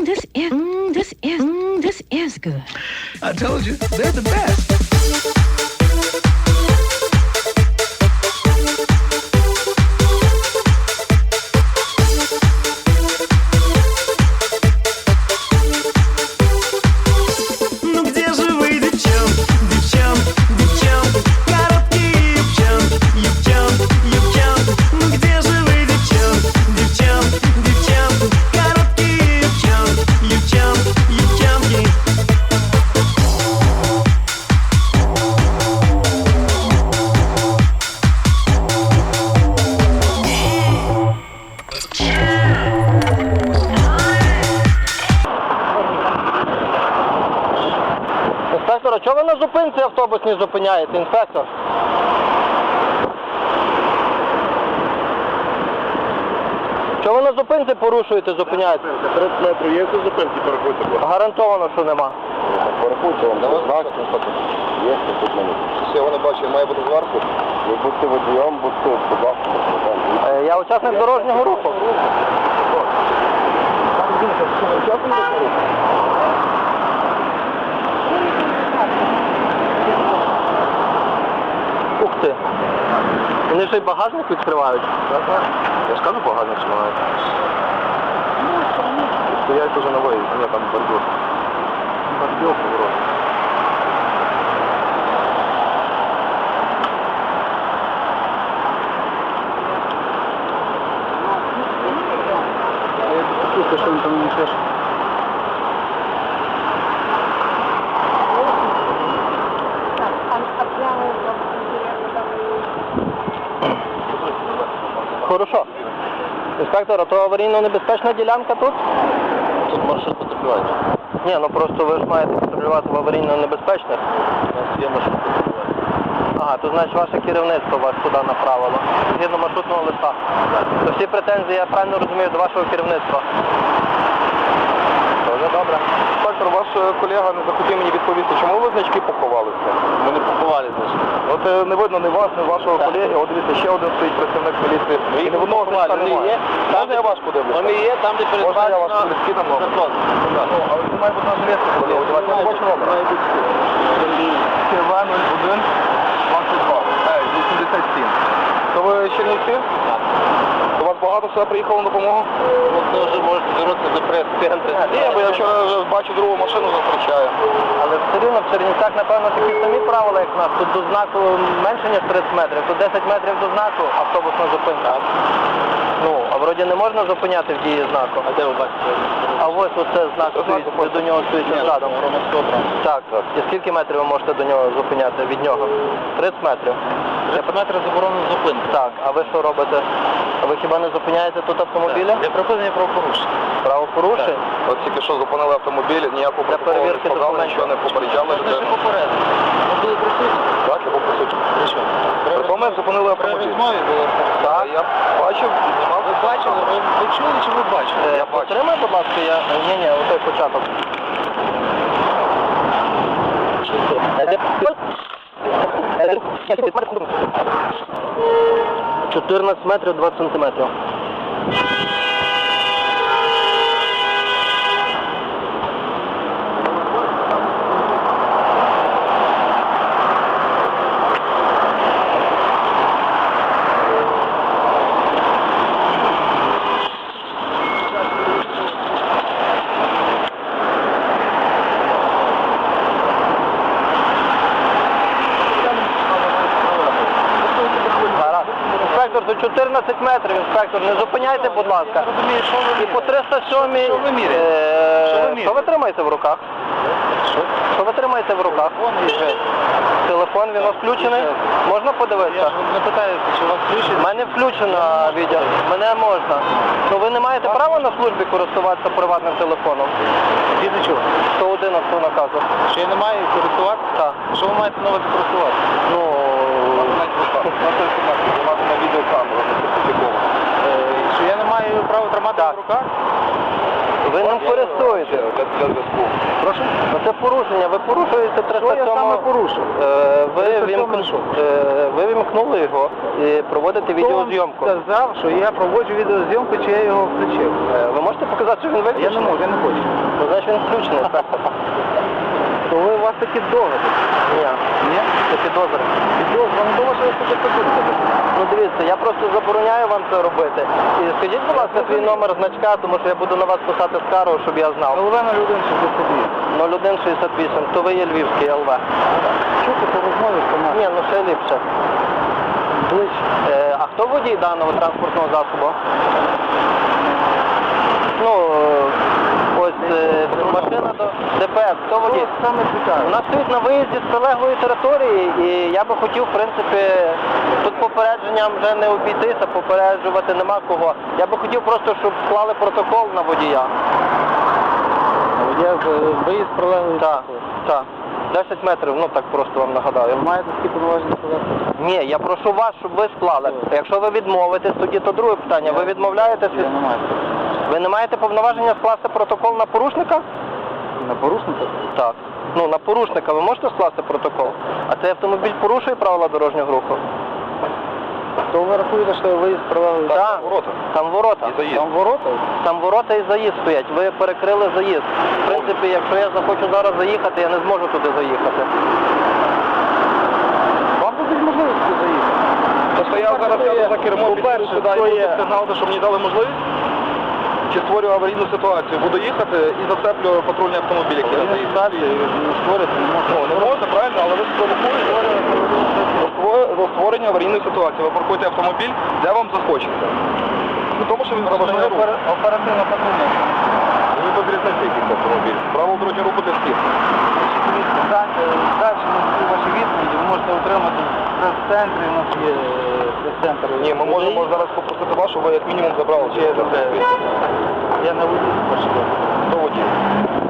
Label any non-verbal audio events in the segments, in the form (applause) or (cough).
mm, this is, mm, this is, mm, this is good. I told you, they're the best. Автобус не зупиняєте, інспектор? Чого ви на зупинці порушуєте, зупиняєте? 30 метрів є до зупинки, переходьте, будь ласка. Гарантовано, що нема. Порахуйте вам. знак. Є, тут мене. Все, вони бачать, має бути зверху. Ви будьте водієм, будьте, будь ласка. Е, Я учасник дорожнього руху. Ух ти. Вони ще й багажник відкривають. Я ж кажу, багажник знімають. Стоять уже на виїзді, ні, там бордюр. Бордюр, поворот. Слухай, що він там несеш? Хорошо. Інспектор, а то аварійно-небезпечна ділянка тут? Тут маршрут потрапляє. Ні, ну просто ви ж маєте патрулювати в аварійно-небезпечних. У нас є маршрут потрапляє. Ага, то значить ваше керівництво вас туди направило. Згідно маршрутного листа. То всі претензії, я правильно розумію, до вашого керівництва. Дуже добре. Е, колега не захотів мені відповісти, чому ви значки поховалися? Ми не поховали значки. От е, не видно ні вас, ні вашого колеги. От дивіться, ще один стоїть працівник міліції. І ні в одного значка немає. Можна я ваш подивлюся? Вони є там, де Можна я передбачено номер? закон. Ну, але це має бути на місце, коли одягаю. Не бачу номер. КВ 01 22. 87. То ви Чернівці? Так. Багато сюди приїхало на допомогу? Ви вже можете звернутися до прес-центру. Ні, бо я вчора вже бачу другу машину зустрічаю. Але все рівно в Чернівцях, напевно, такі самі правила, як в нас. Тут до знаку менше, ніж 30 метрів. Тут 10 метрів до знаку автобусна зупинка. Ну, а вроді не можна зупиняти в дії знаку. А де ви бачите? А ось оце знак стоїть, ви до нього стоїть задом. Так, Так. і скільки метрів ви можете до нього зупиняти від нього? 30 метрів. 30 метрів заборонено зупинка. Так, а ви що робите? А ви хіба не зупиняєте тут автомобілі? Для припинення правопорушення. Правопорушень? От тільки що зупинили автомобіль, ніякого Для протоколу не перевірки складали, документів. нічого не попереджали Це ж людину. попередньо. Ми були присутні. Так, я був присутній. При Притом ми зупинили При автомобіль. розмові було. Так, я бачив, знімав. Ви бачили? Ви, ви чули чи ви бачили? Е, Я бачу. Потримай, будь ласка, я. Ні, ні, отой початок. Чотирнадцять метрів 20 сантиметрів. Гаразд. Інспектор, до 14 метрів, інспектор, не зупиняйте, будь ласка. Розумію, що ви І по 307 Що ви міряєте? е, Що ви Що міряєте? ви тримаєте в руках? Що? Що ви тримаєте в руках? Вон їжджає. Телефон, він у вас включений? Можна Я подивитися? ж не питаю, чи у вас У включено. мене включено відео. Мене можна. Ну ви не маєте права на службі користуватися приватним телефоном? Згідно чого? 111 наказу. Що я не маю користуватися? Так. Що ви маєте на увазі користуватися? Ну, на відеокамеру, не сертифіковано. Е, Що я не маю права тримати в руках? Ви ним користуєтесь. Для, для зв'язку. Прошу? Ну це порушення. Ви порушуєте 307. Що я саме порушив? Е, ви, 307 вімкн... що? е, ви вімкнули його і проводите відеозйомку. Хто вам сказав, що я проводжу відеозйомку, чи я його включив? Е, Ви можете показати, що він Я не можу, я не хочу. Ну, значить він включений. (laughs) такі догади. Ні, Ні? це підозра. Підозра, ну думаю, що ви собі подумаєте. Ну дивіться, я просто забороняю вам це робити. І скажіть, будь ласка, свій номер значка, тому що я буду на вас писати скаргу, щоб я знав. Половина людей 62. 0168, то ви є Львівський ЛВ. Чути по розмові, Ні, ну ще ліпше. ближче. Е, а хто водій даного транспортного засобу? Ну, е, ось е, машина до ДПС, хто водій? Саме. У нас стоїть на виїзді з прилеглої території, і я би хотів, в принципі, тут попередженням вже не обійтися, попереджувати нема кого. Я би хотів просто, щоб склали протокол на водія. Я виїзд пролегли. Так, так. 10 метрів, ну так просто вам нагадаю. Ви маєте такі повноваження сказати? Ні, я прошу вас, щоб ви склали. Якщо ви відмовитесь, тоді то друге питання. Ви відмовляєтесь від... Я не маю. Ви не маєте повноваження скласти протокол на порушника? На порушника? Так. Ну, на порушника ви можете скласти протокол? А цей автомобіль порушує правила дорожнього руху? То ви рахуєте, що виїзд пролегли? Так. ворота. Там ворота. І заїзд. Там ворота? Там ворота і заїзд стоять. Ви перекрили заїзд. В принципі, якщо я захочу зараз заїхати, я не зможу туди заїхати. Вам будуть можливості заїхати. То стояв зараз я за кермо, По-перше, сюди і буду сигналити, щоб мені дали можливість? Чи створюю аварійну ситуацію? Буду їхати і зацеплю патрульний автомобіль, який на заїзді. не створити не можна. Не можна, правильно, але ви спровокуєте до створення аварійної ситуації. Ви паркуєте автомобіль, де вам захочеться. Ну, тому що він заважає рух. Оперативно патрульна. Ви без різниці автомобіль. Право дорожнього руху для всіх. Далі ваші відповіді ви можете отримати в прес-центрі, у нас є е, прес-центр. Ні, ми можемо зараз попросити вас, щоб ви як мінімум забрали цей автомобіль. Я не водій, прошу. Хто водій?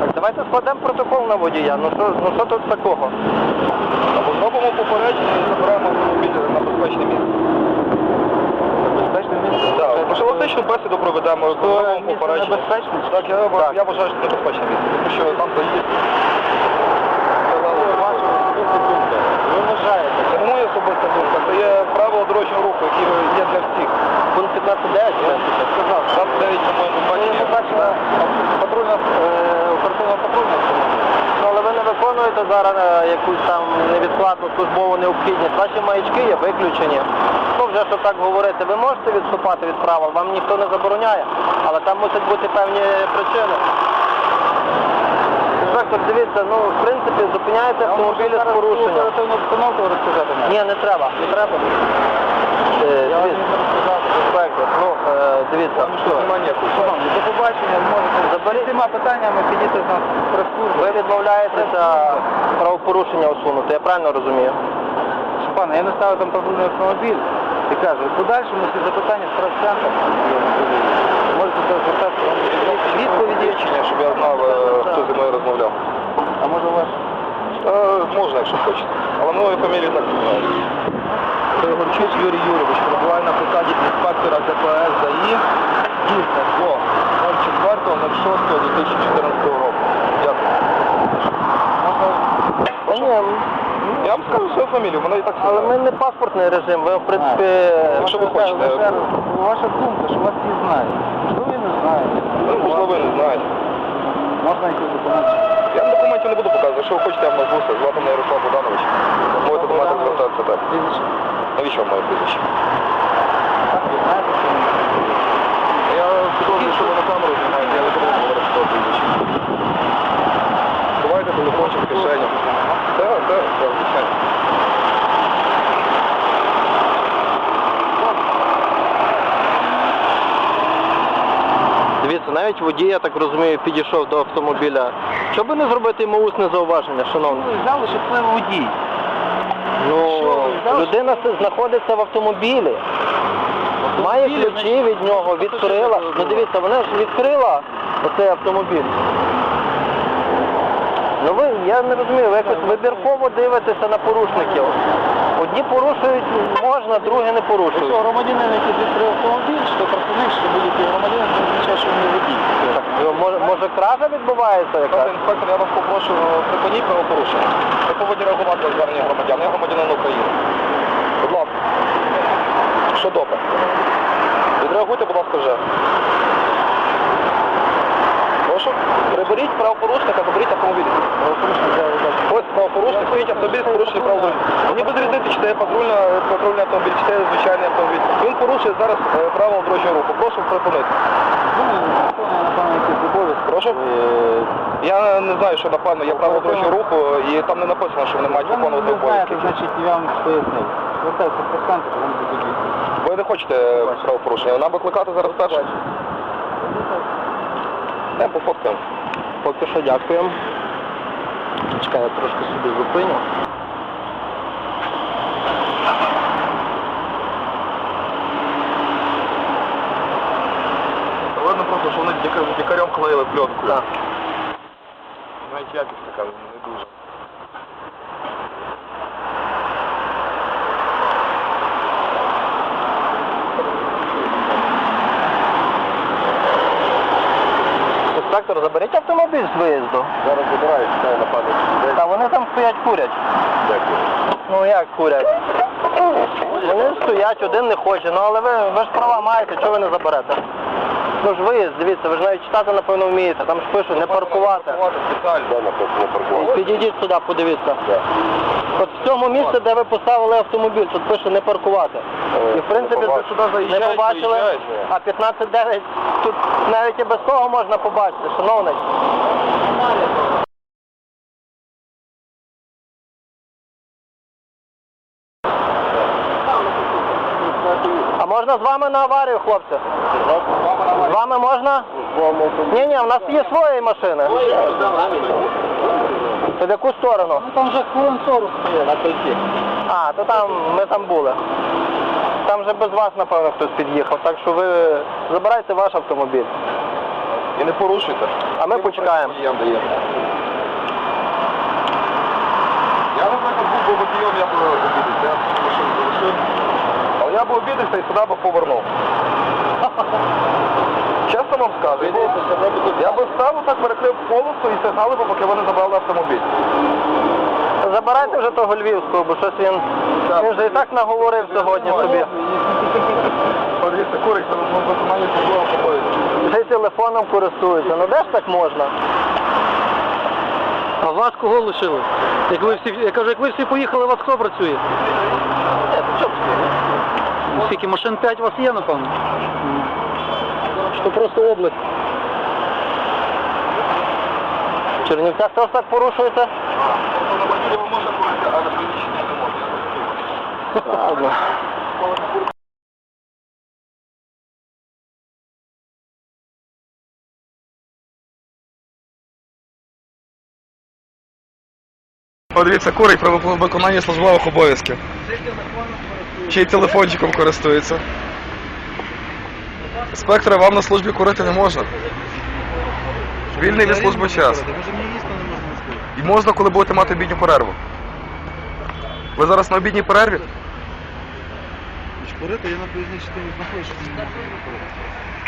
Так, давайте складемо протокол на водія. Ну що, ну що тут такого? Або зробимо попередження і забираємо автомобіль на безпечне місце. Безпечне місце. Так, профілактичну бесіду проведемо, зробимо попередження. небезпечне? Так, я, я вважаю, що це небезпечне місце, тому що там заїзд. 29, сказав. 29, по-моєму, бачення. Це побачення патрульна, е, оперативна патрульна. Ну, але ви не виконуєте зараз е, якусь там невідкладну службову необхідність. Ваші маячки є виключені. Ну, вже що так говорити, ви можете відступати від правил, вам ніхто не забороняє, але там мусять бути певні причини. Інспектор, дивіться, ну, в принципі, зупиняєте автомобілі з порушенням. Ні, не треба, не треба. Я дивіться, до побачення, можете Заберіть. з питаннями підійти на прес-службу. Ви відмовляєтеся правопорушення усунути, я правильно розумію? Пане, я не ставив там патрульний автомобіль і кажу, в подальшому всі запитання в прес-центр. Можете це звертатися відповіді. Свідчення, щоб я знав, хто зі мною розмовляв. А може у вас Можна, якщо хочете. Але мою фамілію так не. Григорчук Юрій Юрійович перебуває на посаді інспектора ДПС ДАІ дійсно до 04.06.2014 року. Дякую. Ні, Я вам скажу свою фамілію, вона і так але ми не паспортний режим, ви в принципі... Якщо ви хочете. Ваша, думка, що вас всі знають. Що ви не знаєте? Ну, можливо, ви не знаєте. Можна якісь документи? Я документів не буду показувати. Якщо ви хочете, я вам назвуся. Звати мене Ярослав Богданович. Можете до мене звертатися так. Навіщо моє прізвище? Я підозрюю, що ви на камеру знімаєте, я не буду говорити про прізвище. Ховайте телефончик в кишеню. Так, так, так, звичайно. Дивіться, навіть водій, я так розумію, підійшов до автомобіля. Що би не зробити йому усне зауваження, шановний? Взяли, це водій. Ну, Що людина с- знаходиться в автомобілі. Має ключі від нього, відкрила. Ну дивіться, вона ж відкрила оцей автомобіль. Ну ви, я не розумію, ви якось вибірково дивитеся на порушників. Одні порушують можна, другі не порушують. Якщо громадянин, який відкрив автомобіль, що працівник, що будь-який громадянин, це означає, що він не водій. Так, може, може кража відбувається Пане якась? інспектор, я вас попрошу припиніть правопорушення. Ви повинні реагувати на звернення громадян. Я громадянин України. Будь ласка. Що добре? Відреагуйте, будь ласка, вже. Прошу. Приберіть правопорушника, заберіть автомобіль. Ось правопорушник, стоїть автомобіль з порушенням правил дорожнього. Мені без різниці, чи це є патрульна, патрульний автомобіль, чи це є звичайний автомобіль. Він порушує зараз е, правила дорожнього руху. Прошу припинити. Ну. Прошу? Я не знаю, що напевно є правила дорожнього руху, і там не написано, що вони мають виконувати обов'язки. значить, я вам пояснив. Звертайтеся будуть. Ви не хочете правопорушення. Нам викликати зараз перше? Не, пофоткаємо. Поки що дякуємо. Чекай, я трошки собі зупиню. Видно просто, що вони діка- дікарем клеїли пленку. Так. Навіть якість така не дуже. Інспектор, заберіть автомобіль з виїзду. Зараз забирають, чекаю на пам'ять. Та вони там стоять курять. Дякую. Ну як курять? Вони стоять, один не хоче. Ну але ви, ви ж права маєте, чого ви не заберете? Ну ж виїзд, дивіться, ви ж навіть читати напевно вмієте. Там ж пишуть не паркувати. Паркувати спеціально. Не паркувати. Підійдіть сюди, подивіться. От в цьому місці, де ви поставили автомобіль, тут пише не паркувати. І в принципі побачили. Сюди не побачили, а 15-9 тут навіть і без того можна побачити, шановний. А можна з вами на аварію, хлопці? З вами можна? Ні, ні, в нас є свої машини. В яку сторону? Ну, там вже хвилин 40 стоїть на кольці. А, то там ми там були. Там вже без вас, напевно, хтось під'їхав, так що ви забирайте ваш автомобіль. І не порушуйте. А ми почекаємо. Я наприклад, був водієм, я б. Але я б обідався і сюди б повернув. Чесно вам скажу. Я би став так перекрив полосу і сигнали, б, поки вони забрали автомобіль. Забирайте вже того львівського, бо щось він, він вже і так наговорив сьогодні собі. Подивіться, курить, ну, виконання службового обов'язку. Вже й телефоном користується. Ну де ж так можна? А вас кого лишили? Як ви всі, я кажу, як ви всі поїхали, у вас хто працює? Скільки машин 5 у вас є, напевно? Що просто область. В Чернівцях теж так порушуєте? На мотиві можна курити, а на приміщенні не можна. Ладно. Подивіться, курить про виконання службових обов'язків. Ще й телефончиком користується. Інспектора, вам на службі курити не можна. Вільний від служби час. І можна, коли будете мати обідню перерву. Ви зараз на обідній перерві? Курити я на проїзній частині знаходжуся.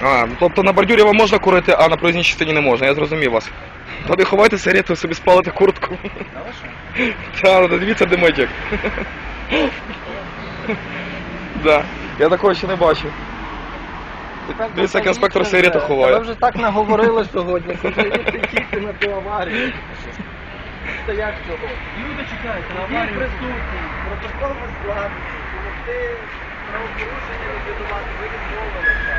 А, ну, тобто на бордюрі вам можна курити, а на проїзній частині не можна, я зрозумів вас. Тоді ховайте сигарету, собі спалите куртку. Так, ну дивіться димитик. Да. Я такого ще не бачив. Дивіться, як інспектор сигарету ховає. вже так наговорили сьогодні, що вже їдьте на ту аварію. Та як цього? Люди чекають на Всі присутні, протокол складений, допомогти правопорушення ліквідувати, ви відмовилися.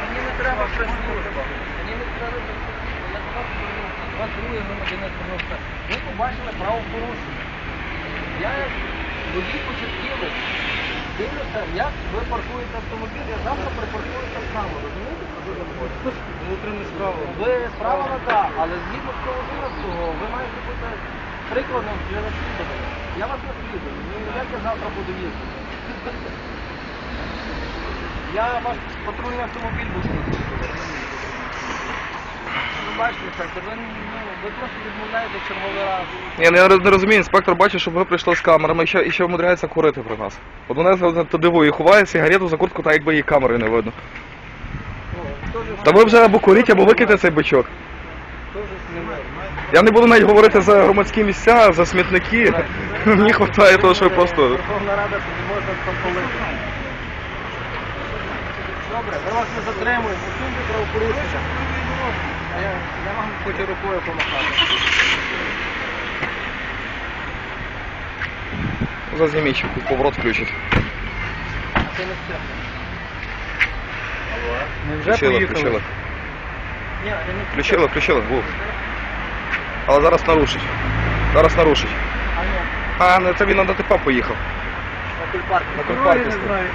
Мені не треба прес-служба. Мені не треба до громадянин звернувся. Ви побачили правопорушення. Я водій початківець дивлюся, як ви паркуєте автомобіль, я завтра припаркую так само, розумієте? що? Внутрішня справа. Ви справа на да, але згідно з виразку, ви маєте бути прикладом для розслідування. Я вас наслідую, ну як я завтра буду їздити? (laughs) Я ваш патрульний автомобіль. Ви бачите, інспектор, ви, ну, ви просто відмовляєте черговий раз. Ні, ну я не розумію, інспектор бачить, що ви прийшли з камерами і ще, і ще вмудряється курити при нас. От мене то дивує, ховає сигарету за куртку, так якби її камери не видно. Та ви вже або куріть, або викиньте цей бичок. Я не буду навіть говорити за громадські місця, за смітники. (laughs) Мені вистачає того, що ви просто. Верховна Рада можна. Добре, ми вас не затримуємо. Усуньте правопорушення. А я, я вам хочу рукою помахати. Зазніміть, щоб поворот включить. А це не все. Ми Включили, включили. Ні, я не Включили, включили, був. Але зараз нарушить. Зараз нарушить. А ні, А, ну це він на ДТП поїхав. на кульпарк. На Кульпарківську. не знаю.